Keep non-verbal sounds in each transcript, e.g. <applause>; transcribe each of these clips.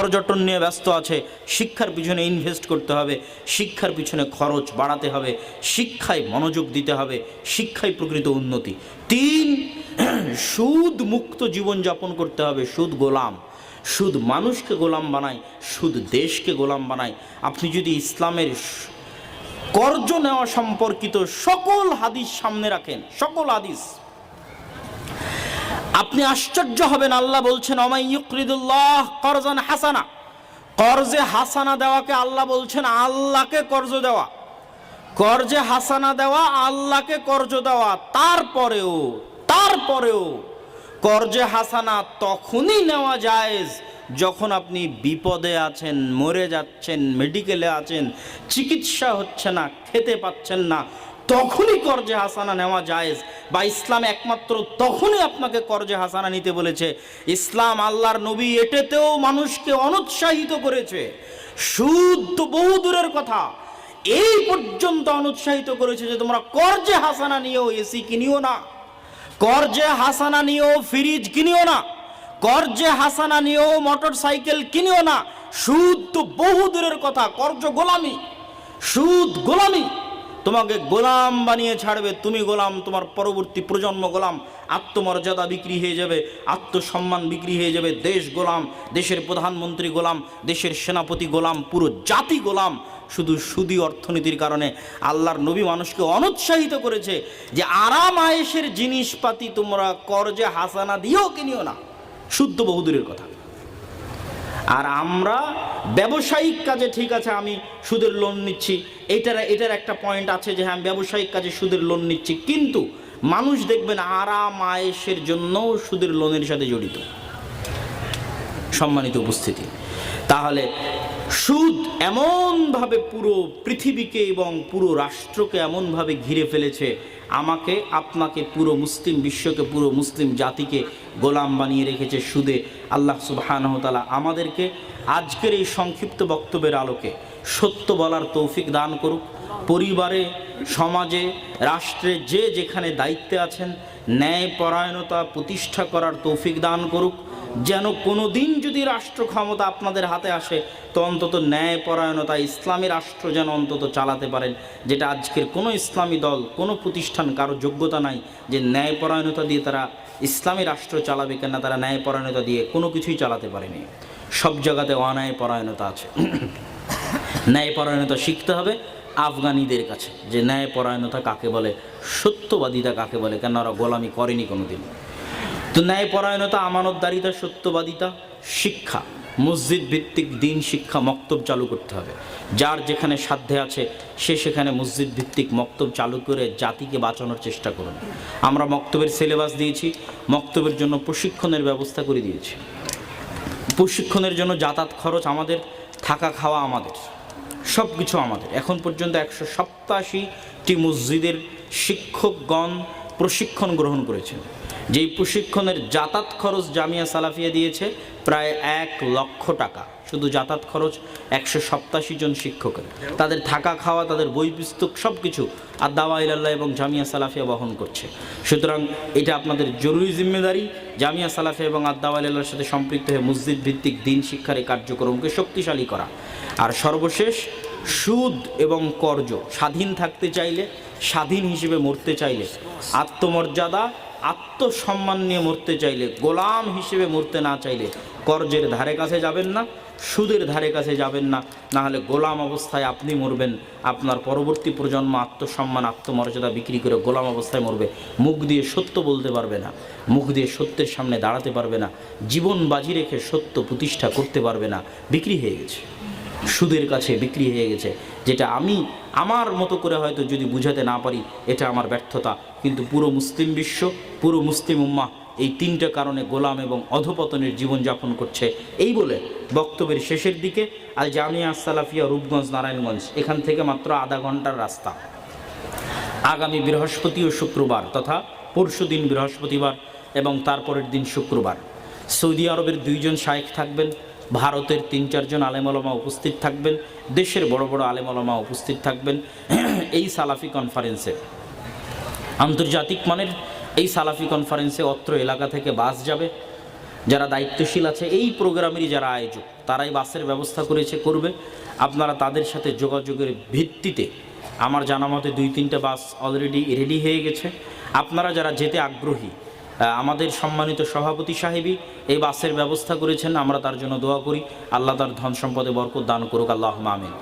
পর্যটন নিয়ে ব্যস্ত আছে, শিক্ষার পিছনে ইনভেস্ট করতে হবে, শিক্ষার পিছনে খরচ বাড়াতে হবে, শিক্ষায় মনোযোগ দিতে হবে, শিক্ষায় প্রকৃত উন্নতি। তিন, সুদ মুক্ত জীবনযাপন করতে হবে, সুদ গোলাম। সুদ মানুষকে গোলাম বানায়, সুদ দেশকে গোলাম বানায়। আপনি যদি ইসলামের কর্জ নেওয়া সম্পর্কিত সকল হাদিস সামনে রাখেন, সকল হাদিস আপনি আশ্চর্য হবেন, আল্লাহ বলছেন অমাই ইউকরিদুল্লাহ করজান হাসানা। কর্জে হাসানা দেওয়াকে আল্লাহ বলছেন, আল্লাহকে কর্জ দেওয়া। কর্জে হাসানা দেওয়া, আল্লাহকে কর্জ দেওয়া। তারপরেও তারপরেও কর্জে হাসানা তখনই নেওয়া জায়েজ যখন আপনি বিপদে আছেন, মরে যাচ্ছেন, মেডিকেলে আছেন, চিকিৎসা হচ্ছে না, খেতে পাচ্ছেন না তখনই কর্জে হাসানা নেওয়া জায়েজ বা ইসলাম একমাত্র তখনই আপনাকে কর্জে হাসানা নিতে বলেছে। ইসলাম আল্লাহর নবী এটেতেও মানুষকে অনুৎসাহিত করেছে। সুদ বহু দূরের কথা। এই পর্যন্ত অনুৎসাহিত করেছে যে তোমরা কর্জে হাসানা নিয়েও এসি কিনিও না। কর্জে হাসানা নিয়েও ফ্রিজ কিনিও না। কর্জে হাসানা নিয়েও মোটর সাইকেল কিনিও না। সুদ তো বহু দূরের কথা, কর্জ গোলামি। সুদ গোলামি। তোমাকে গোলাম বানিয়ে ছাড়বে, তুমি গোলাম, তোমার পরবর্তী প্রজন্ম গোলাম, আত্মমর্যাদা বিক্রি হয়ে যাবে, আত্মসম্মান বিক্রি হয়ে যাবে, দেশ গোলাম, দেশের প্রধানমন্ত্রী গোলাম, দেশের সেনাপতি গোলাম, পুরো জাতি গোলাম, শুধু সুদি অর্থনীতির কারণে। আল্লাহর নবী মানুষকে অনুৎসাহিত করেছে যে আরাম আয়েসের জিনিসপাতি তোমরা করজে হাসানা দিয়েও কিনিও না। শুদ্ধ বহুদূরের কথা। আর আমরা ব্যবসায়িক কাজে ঠিক আছে, আমি সুদের লোন নিচ্ছি। এটার এটার একটা পয়েন্ট আছে যে হ্যাঁ ব্যবসায়িক কাজে সুদের লোন নিচ্ছি। কিন্তু মানুষ দেখবেন আরাম আয়েসের জন্যও সুদের লোনের সাথে জড়িত। সম্মানিত উপস্থিতি। তাহলে সুদ এমনভাবে পুরো পৃথিবীকে এবং পুরো রাষ্ট্রকে এমনভাবে ঘিরে ফেলেছে, আমাকে, আপনাকে, পুরো মুসলিম বিশ্বকে, পুরো মুসলিম জাতিকে গোলাম বানিয়ে রেখেছে সুদে আল্লাহ সুবাহানহতালা আমাদেরকে আজকের এই সংক্ষিপ্ত বক্তব্যের আলোকে সত্য বলার তৌফিক দান করুক। পরিবারে, সমাজে, রাষ্ট্রে যে যেখানে দায়িত্বে আছেন ন্যায় পরায়ণতা প্রতিষ্ঠা করার তৌফিক দান করুক। যেন কোনো দিন যদি রাষ্ট্র ক্ষমতা আপনাদের হাতে আসে, তো অন্তত ন্যায় পরায়ণতা ইসলামী রাষ্ট্র যেন অন্তত চালাতে পারেন। যেটা আজকের কোনো ইসলামী দল, কোনো প্রতিষ্ঠান কারও যোগ্যতা নাই যে ন্যায় পরায়ণতা দিয়ে তারা ইসলামী রাষ্ট্র চালাবে কেন তারা ন্যায় পরায়ণতা দিয়ে কোনো কিছুই চালাতে পারেনি। সব জায়গাতে অন্যায় পরায়ণতা আছে। <coughs> ন্যায়পরায়ণতা শিখতে হবে। আফগানিদের কাছে, যে ন্যায়পরায়ণতা কাকে বলে, সত্যবাদিতা কাকে বলে কেন ওরা গোলামি করেনি কোনোদিন। তো ন্যায়পরায়ণতা, আমানতদারিতা, সত্যবাদিতা, শিক্ষা, মসজিদ ভিত্তিক দিন শিক্ষা, মক্তব চালু করতে হবে। যার যেখানে সাধ্যে আছে, সে সেখানে মসজিদ ভিত্তিক মক্তব চালু করে জাতিকে বাঁচানোর চেষ্টা করুন। আমরা মক্তবের সিলেবাস দিয়েছি, মক্তবের জন্য প্রশিক্ষণের ব্যবস্থা করে দিয়েছি। প্রশিক্ষণের জন্য যাতায়াত খরচ আমাদের, থাকা খাওয়া আমাদের। সব কিছু আমাদের। এখন পর্যন্ত একশো সপ্তাশিটি মসজিদের শিক্ষকগণ প্রশিক্ষণ গ্রহণ করেছেন। যেই প্রশিক্ষণের যাতায়াত খরচ জামিয়া সালাফিয়া দিয়েছে, প্রায় এক লক্ষ টাকা। শুধু যাতায়াত খরচ, একশো সপ্তাশি জন শিক্ষকের। তাদের থাকা খাওয়া, তাদের বই পুস্তক সব কিছু আর দাওয়া ইলাল্লাহ এবং জামিয়া সালাফিয়া বহন করছে। সুতরাং এটা আপনাদের জরুরি জিম্মেদারি। জামিয়া সালাফিয়া এবং আদাওয়া ইলাল্লাহর সাথে সম্পৃক্ত হয়ে মসজিদ ভিত্তিক দিন শিক্ষার এই কার্যক্রমকে শক্তিশালী করা। আর সর্বশেষ, সুদ এবং কর্জ। স্বাধীন থাকতে চাইলে, স্বাধীন হিসেবে মরতে চাইলে আত্মমর্যাদা আত্মসম্মান নিয়ে মরতে চাইলে, গোলাম হিসেবে মরতে না চাইলে কর্জের ধারে কাছে যাবেন না, সুদের ধারে কাছে যাবেন না না হলে গোলাম অবস্থায় আপনি মরবেন। আপনার পরবর্তী প্রজন্ম আত্মসম্মান, আত্মমর্যাদা বিক্রি করে গোলাম অবস্থায় মরবে। মুখ দিয়ে সত্য বলতে পারবে না, মুখ দিয়ে সত্যের সামনে দাঁড়াতে পারবে না, জীবন বাজি রেখে সত্য প্রতিষ্ঠা করতে পারবে না, বিক্রি হয়ে গেছে। সুদের কাছে বিক্রি হয়ে গেছে, যেটা আমি আমার মতো করে হয়তো যদি বুঝাতে না পারি, এটা আমার ব্যর্থতা। কিন্তু পুরো মুসলিম বিশ্ব, পুরো মুসলিম উম্মা এই তিনটে কারণে গোলাম এবং অধপতনের জীবনযাপন করছে। এই বলে বক্তব্যের শেষের দিকে আল জামিয়া সালাফিয়া রূপগঞ্জ নারায়ণগঞ্জ, এখান থেকে মাত্র আধা ঘণ্টার রাস্তা। আগামী বৃহস্পতি ও শুক্রবার তথা পরশু দিন বৃহস্পতিবার এবং তারপরের দিন শুক্রবার। সৌদি আরবের দুইজন শায়েখ থাকবেন ভারতের তিন চারজন আলেমলমা উপস্থিত থাকবেন, দেশের বড় বড় আলেমলমা উপস্থিত থাকবেন <clears throat> এই সালাফি কনফারেন্সে আন্তর্জাতিক মানের এই সালাফি কনফারেন্সে অত্র এলাকা থেকে বাস যাবে, যারা দায়িত্বশীল আছে, এই প্রোগ্রামেরই যারা আয়োজক, তারাই বাসের ব্যবস্থা করেছে, করবে। আপনারা তাদের সাথে যোগাযোগের ভিত্তিতে, আমার জানা মতে দুই, তিনটা বাস অলরেডি রেডি হয়ে গেছে। আপনারা যারা যেতে আগ্রহী আমাদের সম্মানিত সভাপতি সাহেবই এই বাসের ব্যবস্থা করেছেন, আমরা তার জন্য দোয়া করি। আল্লাহ তার ধন সম্পদে বরকত দান করুক আল্লাহ আমিন।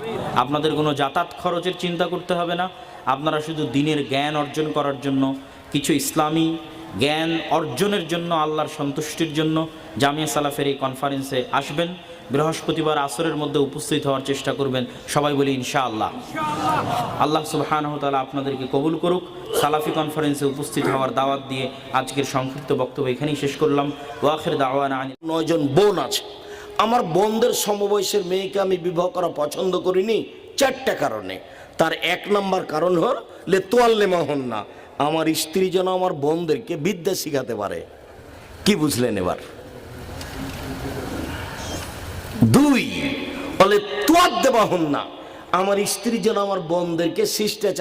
আপনাদের কোনো যাতায়াত খরচের চিন্তা করতে হবে না। আপনারা শুধু দিনের জ্ঞান অর্জন করার জন্য, কিছু ইসলামী জ্ঞান অর্জনের জন্য, আল্লাহর সন্তুষ্টির জন্য জামিয়া সালাফের এই কনফারেন্সে আসবেন। বৃহস্পতিবার আসরের মধ্যে উপস্থিত হওয়ার চেষ্টা করবেন সবাই বলি ইনশা আল্লাহ সুবহানাহু তাআলা আপনাদেরকে কবুল করুক। সালাফি কনফারেন্সে উপস্থিত হওয়ার দাওয়াত দিয়ে আজকের সংক্ষিপ্ত বক্তব্য এখানেই শেষ করলাম। ওয়াখের দাওয়ানা নয়জন বোন আছে। আমার বোনদের সমবয়সের মেয়েকে আমি বিবাহ করা পছন্দ করিনি, চারটা কারণে। তার এক নম্বর কারণ হল, লে তোয়াল্লে মোহন না। আমার স্ত্রী যেন আমার বোনদেরকে বিদ্যা শিখাতে পারে। কি বুঝলেন এবার? দুই বলে তোয়ার দেওয়া হন না আমার স্ত্রী যেন আমার বোনদেরকে শিষ্টাচার